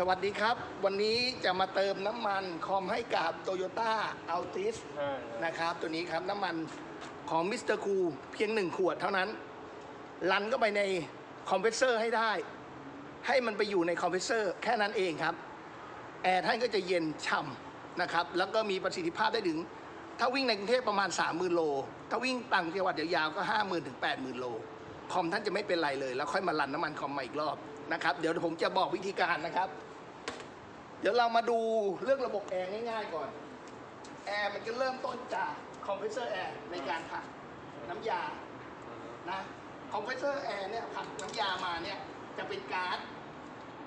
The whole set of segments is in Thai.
สวัสดีครับ วันนี้จะมาเติมน้ำมันคอมให้กับ Toyota Altis อ่านะครับ ตัวนี้ครับน้ำมันของมิสเตอร์คูเพียงหนึ่งขวดเท่านั้นลันก็ไปในคอมเพรสเซอร์ให้ได้ ให้มันไปอยู่ในคอมเพรสเซอร์แค่นั้นเองครับ แอร์ท่านก็จะเย็นฉ่ำนะครับ แล้วก็มีประสิทธิภาพได้ถึง ถ้าวิ่งในกรุงเทพประมาณ 30,000 โล ถ้าวิ่งต่างจังหวัดยาวๆก็ 50,000ถึง80,000 โล คอมท่านจะไม่เป็นไรเลย แล้วค่อยมารันน้ำมันคอมมาอีกรอบนะครับ เดี๋ยวผมจะบอกวิธีการนะครับ เดี๋ยวเรามาดูเรื่องระบบแอร์ง่ายๆก่อน แอร์มันจะเริ่มต้นจากคอมเพรสเซอร์แอร์ในการผัดน้ำยา นะคอมเพรสเซอร์แอร์เนี่ยผัดน้ำยามาเนี่ยจะเป็นก๊าซ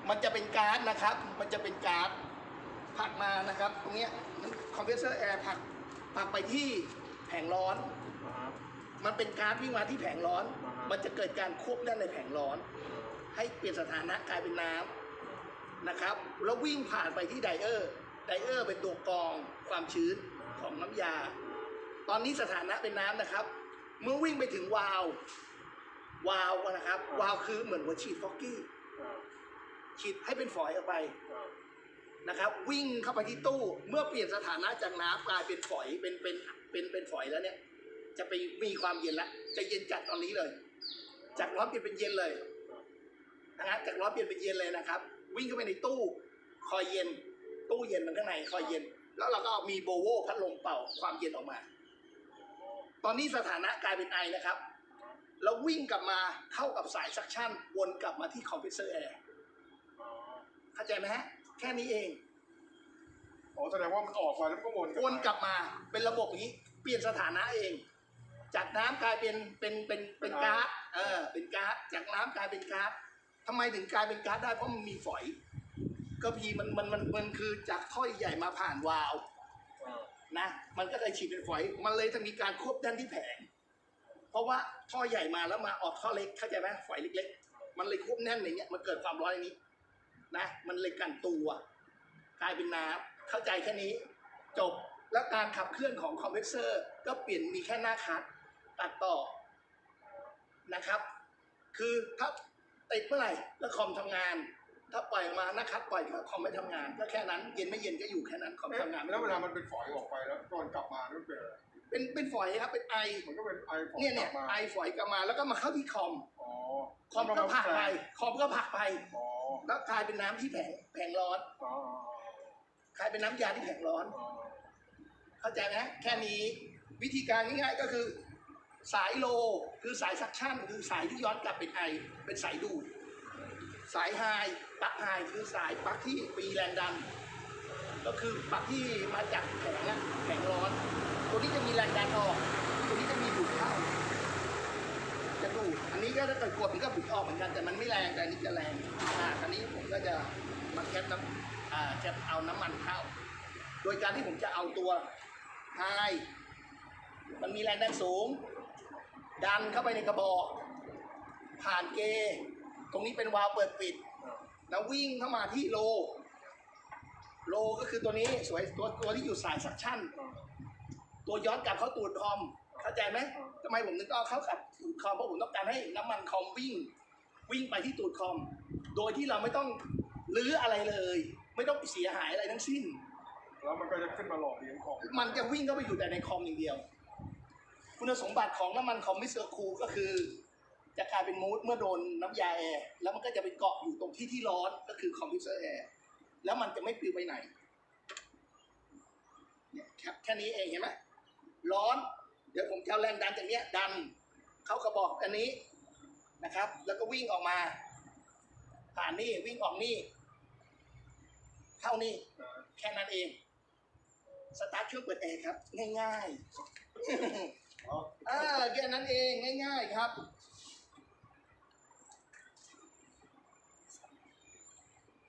มันจะเป็นก๊าซนะครับ มันจะเป็นก๊าซผักมานะครับ ตรงเนี้ยคอมเพรสเซอร์แอร์ผักผักไปที่แผงร้อน มันเป็นก๊าซวิ่งมาที่แผงร้อน มันจะเกิดการควบด้านในแผงร้อน ให้เปลี่ยนสถานะกลายเป็นน้ำ นะครับ แล้ววิ่งผ่านไปที่ไดเออร์ ไดเออร์เป็นตัวกรองความชื้นของน้ำยา ตอนนี้สถานะเป็นน้ำนะครับ เมื่อวิ่งไปถึงวาล์ววาล์วนะครับ วาล์วคือเหมือนหัวฉีดฟอกกี้ฉีดให้เป็นฝอยออกไปนะครับ วิ่งเข้าไปที่ตู้เมื่อเปลี่ยนสถานะจากน้ำกลายเป็นฝอยเป็นเป็นเป็นเป็นฝอยแล้วเนี่ย จะไปมีความเย็นละจะเย็นจัดตอนนี้เลย จากร้อนเปลี่ยนเป็นเย็นเลยนะครับจากร้อนเปลี่ยนเป็นเย็นเลยนะครับ วิ่งเข้าไปในตู้ คอยเย็น ตู้เย็นมันข้างในคอยเย็น แล้วเราก็มีโบโวพัดลมเป่าความเย็นออกมา ตอนนี้สถานะกลายเป็นไอนะครับ แล้ววิ่งกลับมาเข้ากับสายซักชั่นวนกลับมาที่คอมเพรสเซอร์แอร์อ๋อเข้าใจไหมฮะ แค่นี้เองอ๋อแสดงว่ามันออกมาแล้วมันก็วนวนกลับมาเป็นระบบอย่างนี้เปลี่ยนสถานะเอง จากน้ำกลายเป็นเป็นเป็นเป็นก๊าซเออเป็นก๊าซจากน้ำกลายเป็นก๊าซ ทำไมถึงกลายเป็นก๊าซได้เพราะมันมีฝอยก็พีมันมันมันมันคือจากท่อใหญ่มาผ่านวาล์วนะ มันก็เลยฉีดเป็นฝอย มันเลยจะมีการควบด้านที่แผง เพราะว่าท่อใหญ่มาแล้วมาออกท่อเล็กเข้าใจไหมฝอยเล็ก ๆ มันเลยควบแน่นอย่างเงี้ยมันเกิดความร้อนอย่างนี้ นะ มันเลยกันตัวกลายเป็นน้ำเข้าใจแค่นี้จบแล้วการขับเคลื่อนของคอมเพรสเซอร์ ก็เปลี่ยนมีแค่หน้าคัดตัดต่อนะครับ คือถ้า ติดเมื่อไหร่แล้วคอมทำงาน ถ้าปล่อยออกมาหน้าคัดปล่อยก็คอมไม่ทำงาน ก็แค่นั้นเย็นไม่เย็นก็อยู่แค่นั้นคอมเอ๊ะทำงานไม่แล้วเวลาทำงานมันเป็นฝอยออกไปแล้วตอนกลับมามันเป็นอะไรเป็นเป็นฝอยครับเป็นไอมันก็เป็นไอฝอยเนี่ยกเนี่ลัยบมาไอฝอยกลับมาแล้วก็มาเข้าที่คอมอ๋อคอมก็ผลักไปคอมก็ผลักไปอ๋อแล้วกลายเป็นน้ำที่แผงแผงร้อนอ๋อกลายเป็นน้ำยาที่แผงร้อนอ๋อเข้าใจไหมแค่นี้วิธีการง่ายๆก็คือ สายโลคือสายซักชั่นคือสายที่ย้อนกลับเป็นไอ เป็นสายดูด สายไฮปลั๊กไฮคือสายปลั๊กที่มีแรงดัน ก็คือปลั๊กที่มาจากแผงอะแผงร้อน ตัวนี้จะมีแรงดันออก ตัวนี้จะมีดูดเข้า จะดูด อันนี้ก็ถ้าเกิดกดมันก็ดูดออกเหมือนกัน แต่มันไม่แรงแต่อันนี้จะแรงอ่าอันนี้ผมก็จะมาแคปน้ำอ่าแคปเอาน้ำมันเข้า โดยการที่ผมจะเอาตัวไฮมันมีแรงดันสูง ดันเข้าไปในกระบอก ผ่านเกย์ตรงนี้เป็นวาล์วเปิดปิดอ่าแล้ววิ่งเข้ามาที่โล โลก็คือตัวนี้สวยตัวตัวที่อยู่สายสักชั่นอ่าตัวย้อนกลับเข้าตูดคอม เข้าใจไหมทำไมผมถึงต้องเอาเข้ากับตูดคอมเพราะผมต้องการให้น้ำมันคอมวิ่ง วิ่งไปที่ตูดคอม โดยที่เราไม่ต้องรื้ออะไรเลย ไม่ต้องเสียหายอะไรทั้งสิ้น แล้วมันก็จะขึ้นมาหล่อเลี้ยงของ มันจะวิ่งเข้าไปอยู่แต่ในคอมอย่างเดียว คุณสมบัติของน้ำมันคอมมิสเตอร์คูลก็คือ จะกลายเป็นมูดเมื่อโดนน้ำยาแอร์แล้วมันก็จะไปเกาะอยู่ตรงที่ที่ร้อนก็คือคอมพิวเตอร์แอร์แล้วมันจะไม่ปลิวไปไหนเนี่ยแค่แค่นี้เองเห็นไหมร้อน เดี๋ยวผมจะเอาแรงดันจากเนี้ยดัน เข้ากระบอกอันนี้นะครับ แล้วก็วิ่งออกมา ผ่านนี่วิ่งออกนี่เข้านี่แค่นั้นเอง สตาร์ทเครื่องเปิดแอร์ครับ ง่ายๆ อ่าแค่นั้นเองง่ายๆครับ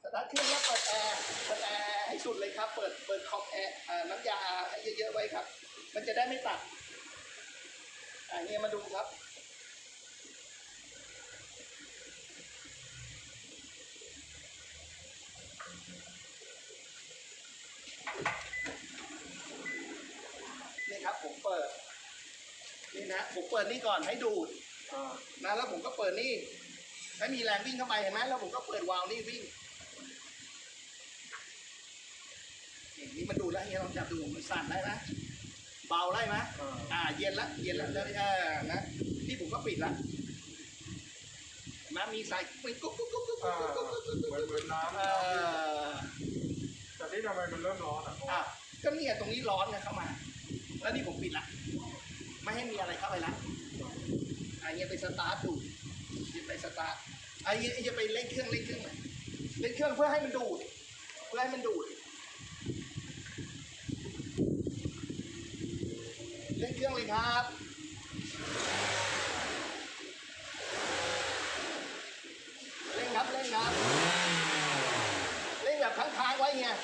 สตาร์ทเครื่องแล้วเปิดแอร์เปิดแอร์ให้สุดเลยครับ เปิดเปิดคอมแอร์น้ำยาให้เยอะๆไว้ครับ มันจะได้ไม่ตัดอ่าเนี่ยมาดูครับนี่ครับผมเปิด นี่นะผมเปิดนี่ก่อนให้ดูดอ่านะแล้วผมก็เปิดนี่ให้มีแรงวิ่งเข้าไปเห็นไหมแล้วผมก็เปิดวาล์วนี่วิ่งอย่างนี้มันดูแล้วเฮียลองจับดูมันสั่นได้ไหมเบาได้ไหมเอออ่า เย็นละเย็นละแล้วเออนะนี่ผมก็ปิดละเห็นไหมมีสายปิดกุ๊กกุ๊กกุ๊กกุ๊กอ่ากุ๊กกุ๊กกุ๊กกุ๊กเหมือนเหมือนน้ำเออแต่นี่ทำไมมันเริ่มร้อนอะอะก็เนี่ยตรงนี้ร้อนไงเข้ามา แล้วนี่ผมปิดละ ไม่ให้มีอะไรเข้าไปละอันนี้ไปสตาร์ทดูจะไปสตาร์ทอันนี้จะไปเล่นเครื่องเล่นเครื่องหน่อยเล่นเครื่องเพื่อให้มันดูด เพื่อให้มันดูด เล่นเครื่องเลยครับ เล่นครับเล่นครับ เล่นแบบค้างๆไว้เงี้ย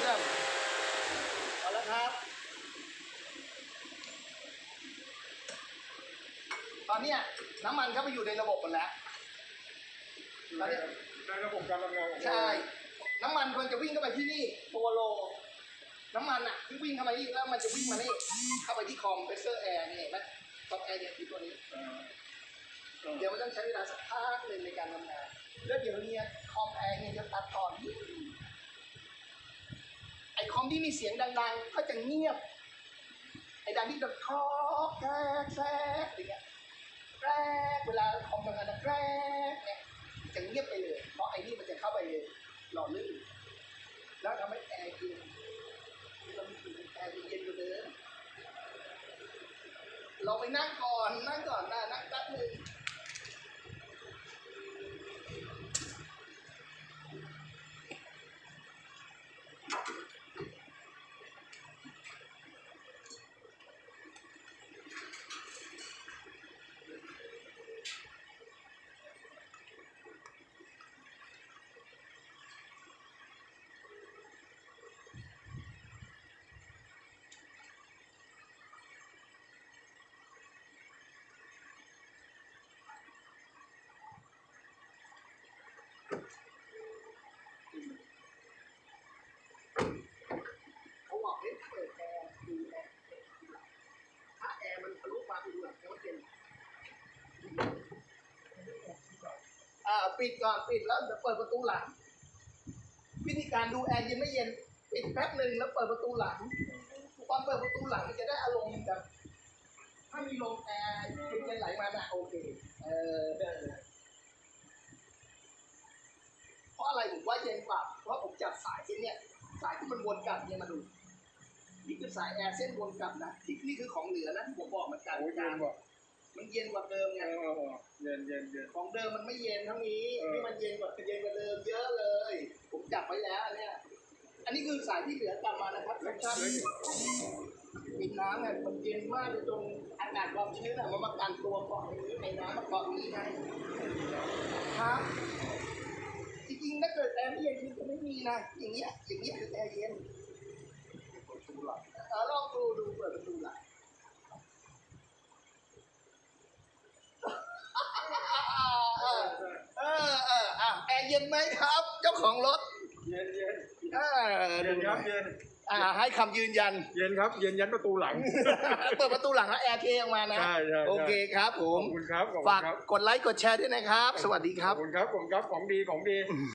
เริ่ม เอาแล้วครับ ตอนเนี้ยน้ำมันเข้าไปอยู่ในระบบหมดแล้วตอนเนี้ยในระบบการทำงานของเราใช่ น้ำมันควรจะวิ่งเข้าไปที่นี่ตัวโลน้ำมันอะที่วิ่งเข้ามานี่แล้วมันจะวิ่งมานี่เข้าไปที่คอมเพรสเซอร์แอร์นี่เห็นไหมคอมแอร์เนี่ยคือตัวนี้เออเออเดี๋ยวมันต้องใช้เวลาสักพักหนึ่งในการทำงานแล้วเดี๋ยวเนี้คอมแอร์เนี่ยจะตัดก่อนไอ คอมที่มีเสียงดัง ๆ ก็จะเงียบ ไอ้ดังที่แบบคอกแกรกแกรกอะไรเงี้ยแกรกเวลาคอมทำงานแกรกเนี่ยจะเงียบไปเลย เพราะไอ้นี่มันจะเข้าไปหล่อลื่นแล้วทำให้แอร์เย็นเรามีถึงแอร์เย็นกว่าเดิมเราไปนั่งก่อนนั่งก่อนนะนั่งแป๊บหนึง เขาบอกให้เปิดแอร์ดูแอร์ถ้าแอร์มันทะลุมาดูหลังมันเย็นอ่า ปิดก่อนปิดแล้วเดี๋ยวเปิดประตูหลัง วิธีการดูแอร์เย็นไม่เย็นปิดแป๊บหนึ่งแล้วเปิดประตูหลังตอนเปิดประตูหลังมันจะได้อารมณ์แบบถ้ามีลมแอร์เย็นไหลมาน่ะโอเค เออเออเพราะอะไรผมว่าเย็นกว่าเพราะผมจับสายเส้นเนี้ยสายที่มันวนกลับเนี่ยมาดูนี่คือสายแอร์เส้นวนกลับนะที่นี่คือของเหลือนะที่ผมบอกมันกันโอ้ยเย็นว่ะ มันเย็นกว่าเดิมเอไงอเออเออเย็นเย็นเย็น ของเดิมมันไม่เย็นเท่านี้เออ นี่มันเย็นกว่าเย็นกว่าเดิมเยอะเลย ผมจับไว้แล้วอันเนี้ยอันนี้คือสายที่เหลือกลับมานะครับทุกท่านปิดน้ำเนี่ยมันเย็นมากเลยตรงอากาศความชื้นอะมันมากันตัวเกาะในนี้ในน้ำมาเกาะนี้ไงครับ จริงๆถ้าเกิดแอร์ไม่เย็นคือจะไม่มีนะอย่างเงี้ยอย่างเงี้ยคือแอร์เย็นประตูหลังเออลองดูดูเปิดประตูหลังเออเออเอออะแอร์เย็นไหมครับ เจ้าของรถเย็นเย็นเออเย็นครับเย็นอ่าให้คำยืนยัน เย็นครับ เย็นยันประตูหลัง เปิดประตูหลังแล้วแอร์เทออกมานะ ใช่ใช่ใช่โอเคครับผขมอบคุณครับขอบคุฝากณครับกดไลค์กดแชร์ด้วยนะครับ สวัสดีคขรัอบบคุณครับผมครับ ของดีของดี